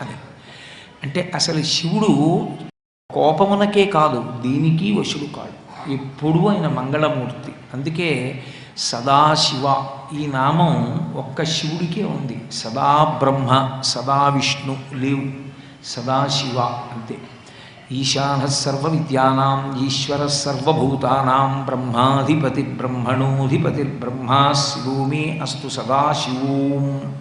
అని అంటే అసలు శివుడు కోపమునకే కాదు దీనికి వశుడు కాడు. ఎప్పుడూ ఆయన మంగళమూర్తి. అందుకే సదాశివ ఈ నామం ఒక్క శివుడికే ఉంది. సదా బ్రహ్మ సదా విష్ణు లేవు. సదాశివ అంతే. ఈశాన సర్వ విద్యానాం ఈశ్వర సర్వభూతానాం బ్రహ్మాధిపతి బ్రహ్మణోధిపతి బ్రహ్మా శివో మే అస్తు సదాశివోం.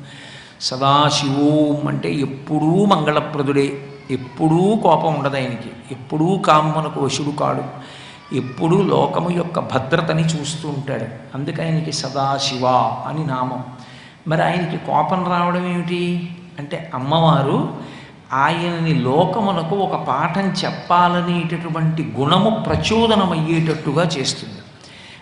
సదాశివోం అంటే ఎప్పుడూ మంగళప్రదుడే ఎప్పుడూ కోపం ఉండదు ఆయనకి ఎప్పుడూ కామనకు వశుడు కాడు ఎప్పుడూ లోకము యొక్క భద్రతని చూస్తూ ఉంటాడు. అందుకే ఆయనకి సదాశివ అని నామం. మరి ఆయనకి కోపం రావడం ఏమిటి? అంటే అమ్మవారు ఆయనని లోకమునకు ఒక పాఠం చెప్పాలనేటటువంటి గుణము ప్రచోదనమయ్యేటట్టుగా చేస్తుంది.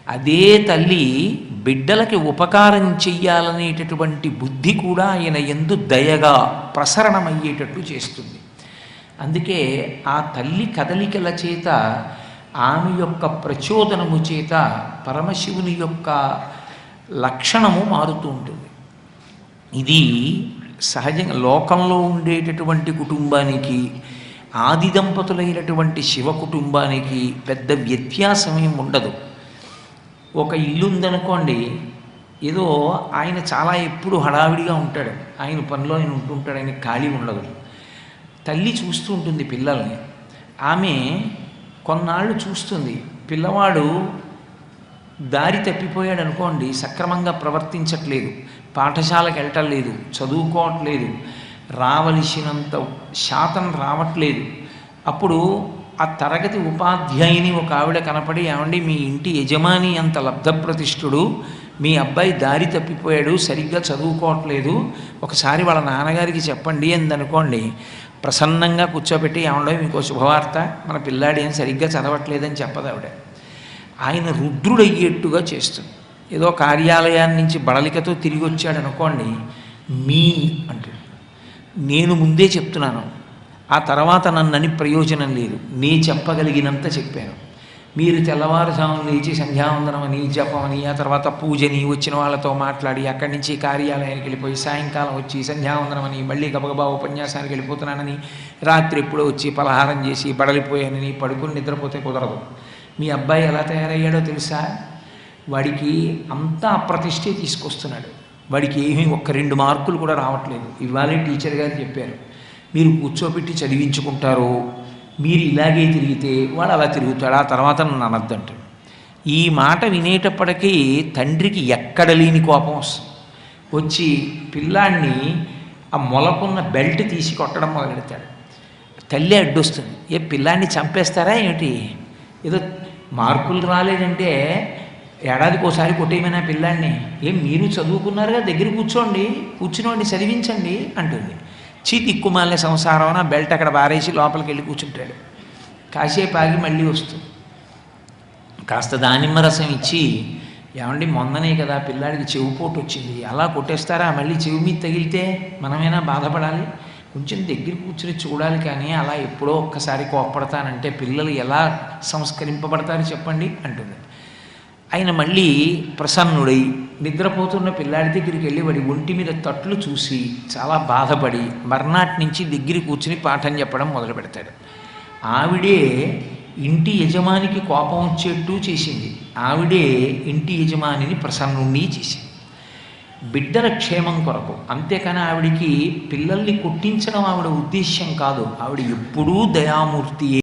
అదే తల్లి బిడ్డలకి ఉపకారం చెయ్యాలనేటటువంటి బుద్ధి కూడా ఆయన ఎందు దయగా ప్రసరణమయ్యేటట్టు చేస్తుంది. అందుకే ఆ తల్లి కదలికల చేత ఆమె యొక్క ప్రచోదనము చేత పరమశివుని యొక్క లక్షణము మారుతూ ఉంటుంది. ఇది సహజంగా లోకంలో ఉండేటటువంటి కుటుంబానికి ఆది దంపతులైనటువంటి శివ కుటుంబానికి పెద్ద వ్యత్యాసం ఏమి ఉండదు. ఒక ఇల్లు ఉందనుకోండి ఏదో ఆయన చాలా ఎప్పుడు హడావిడిగా ఉంటాడు. ఆయన పనిలో ఆయన ఉంటుంటాడు ఆయన ఖాళీ ఉండదు. తల్లి చూస్తూ ఉంటుంది పిల్లల్ని. ఆమె కొన్నాళ్ళు చూస్తుంది. పిల్లవాడు దారి తప్పిపోయాడు అనుకోండి సక్రమంగా ప్రవర్తించట్లేదు. పాఠశాలకు వెళ్ళటం లేదు చదువుకోవట్లేదు. రావలసినంత శాతం రావట్లేదు. అప్పుడు ఆ తరగతి ఉపాధ్యాయుని ఒక ఆవిడ కనపడి ఏమండి మీ ఇంటి యజమాని అంత లబ్ధప్రతిష్ఠుడు మీ అబ్బాయి దారి తప్పిపోయాడు సరిగ్గా చదువుకోవట్లేదు. ఒకసారి వాళ్ళ నాన్నగారికి చెప్పండి అందనుకోండి. ప్రసన్నంగా కూర్చోబెట్టి ఏమండో మీకు శుభవార్త మన పిల్లాడు ఏం సరిగ్గా చదవట్లేదని చెప్పదు ఆవిడ. ఆయన రుద్రుడయ్యేట్టుగా చేస్తుంది. ఏదో కార్యాలయాన్ని నుంచి బడలికతో తిరిగి వచ్చాడు అనుకోండి మీ అంటాడు. నేను ముందే చెప్తున్నాను ఆ తర్వాత నన్నని ప్రయోజనం లేదు. నీ చెప్పగలిగినంత చెప్పాను. మీరు తెల్లవారుజామున లేచి సంధ్యావందనం అని జపం అని ఆ తర్వాత పూజని వచ్చిన వాళ్ళతో మాట్లాడి అక్కడి నుంచి కార్యాలయానికి వెళ్ళిపోయి సాయంకాలం వచ్చి సంధ్యావందనం అని మళ్ళీ గబగబా ఉపన్యాసానికి వెళ్ళిపోతున్నానని రాత్రి ఎప్పుడో వచ్చి పలహారం చేసి బడలిపోయానని పడుకుని నిద్రపోతే కుదరదు. మీ అబ్బాయి ఎలా తయారయ్యాడో తెలుసా? వాడికి అంతా అప్రతిష్టే తీసుకొస్తున్నాడు. వాడికి ఏమీ ఒక్క రెండు మార్కులు కూడా రావట్లేదు. ఇవాళే టీచర్ గారు చెప్పారు. మీరు కూర్చోబెట్టి చదివించుకుంటారు మీరు ఇలాగే తిరిగితే వాడు అలా తిరుగుతాడు ఆ తర్వాత నన్ను అనద్దంటాడు. ఈ మాట వినేటప్పటికీ తండ్రికి ఎక్కడ లేని కోపం వస్తుంది. వచ్చి పిల్లాన్ని ఆ మొలకున్న బెల్ట్ తీసి కొట్టడం మొదలెడతాడు. తల్లి అడ్డొస్తుంది. ఏ పిల్లాన్ని చంపేస్తారా ఏమిటి? ఏదో మార్కులు రాలేదంటే ఏడాదికి ఒకసారి కొట్టేయమైనా పిల్లాన్ని? ఏం మీరు చదువుకున్నారుగా దగ్గర కూర్చోండి కూర్చునివ్వండి చదివించండి అంటుంది. చీతిక్కుమాలిన సంసారం అని బెల్ట్ అక్కడ వారేసి లోపలికి వెళ్ళి కూర్చుంటాడు. కాసేపు ఆగి మళ్ళీ వస్తుంది. కాస్త దానిమ్మ రసం ఇచ్చి ఏమండి మొన్ననే కదా పిల్లాడికి చెవిపోటు వచ్చింది. అలా కొట్టేస్తారా? మళ్ళీ చెవి మీద తగిలితే మనమైనా బాధపడాలి? కొంచెం దగ్గర కూర్చుని చూడాలి కానీ అలా ఎప్పుడో ఒక్కసారి కోప్పడతానంటే పిల్లలు ఎలా సంస్కరింపబడతారు చెప్పండి అంటుంది. ఆయన మళ్ళీ ప్రసన్నుడై నిద్రపోతున్న పిల్లాడి దగ్గరికి వెళ్ళి వాడి ఒంటి మీద తట్లు చూసి చాలా బాధపడి మర్నాటి నుంచి దగ్గర కూర్చుని పాఠం చెప్పడం మొదలు పెడతాడు. ఆవిడే ఇంటి యజమానికి కోపం వచ్చేట్టు చేసింది. ఆవిడే ఇంటి యజమానిని ప్రసన్నుణ్ణి చేసింది. బిడ్డల క్షేమం కొరకు. అంతేకాని ఆవిడికి పిల్లల్ని కొట్టించడం ఆవిడ ఉద్దేశ్యం కాదు. ఆవిడ ఎప్పుడూ దయామూర్తియే.